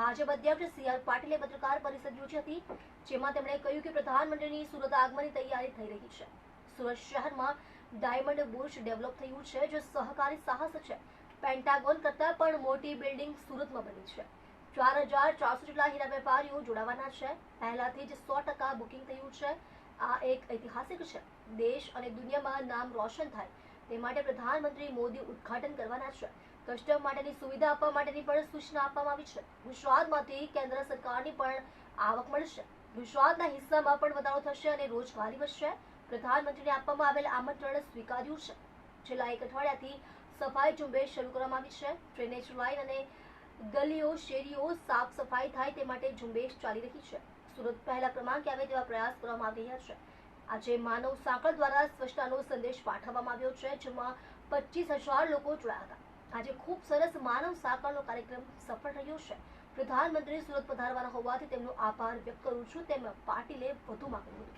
ભાજપ અધ્યક્ષ C R પાટીલે પત્રકાર પરિષદ યોજી હતી, જેમાં તેમણે કહ્યું કે પ્રધાનમંત્રીની સુરત આગમનની તૈયારી થઈ રહી છે. સુરત શહેરમાં ડાયમંડ બુર્જ ડેવલપ થયું છે, જે સહકારી સાહસ છે. પેન્ટાગોન કરતાં પણ મોટી બિલ્ડિંગ સુરતમાં બની છે. ચાર હજાર ચારસો જેટલા હીરા વેપારીઓ જોડાવાના છે. પહેલાથી જ સો ટકા બુકિંગ થયું છે. આ એક ઐતિહાસિક છે. દેશ અને દુનિયામાં નામ રોશન થાય, તે માટે પ્રધાનમંત્રી મોદી ઉદ્ઘાટન કરવાના છે. કસ્ટમ માટેની સુવિધા આપવા માટેની પણ સૂચના આપવામાં આવી છે. ગુજરાતમાંથી કેન્દ્ર સરકારની પણ આવક મળશે. ગુજરાતના હિસ્સામાં પણ વધારો થશે અને રોજગારી વધશે. પ્રધાનમંત્રીને આપવામાં આવેલ આમંત્રણ સ્વીકાર્યું છે. છેલ્લા એક અઠવાડિયાથી સફાઈ ઝુંબેશ શરૂ કરવામાં આવી છે. ડ્રેનેજ લાઇન અને ગલીઓ, શેરીઓ સાફ સફાઈ થાય તે માટે ઝુંબેશ ચાલી રહી છે. સુરત પહેલા ક્રમાંકે આવે તેવા પ્રયાસ કરવામાં આવી રહ્યા છે. આજે માનવ સાંકળ દ્વારા સ્વચ્છતાનો સંદેશ પાઠવવામાં આવ્યો છે, જેમાં પચીસ હજાર લોકો જોડાયા હતા. આજે ખૂબ સરસ માનવ સાંકળનો કાર્યક્રમ સફળ રહ્યો છે. પ્રધાનમંત્રી સુરત પધારવાના હોવાથી તેમનો આભાર વ્યક્ત કરું છું. તેમ પાટીલે વધુમાં કહ્યું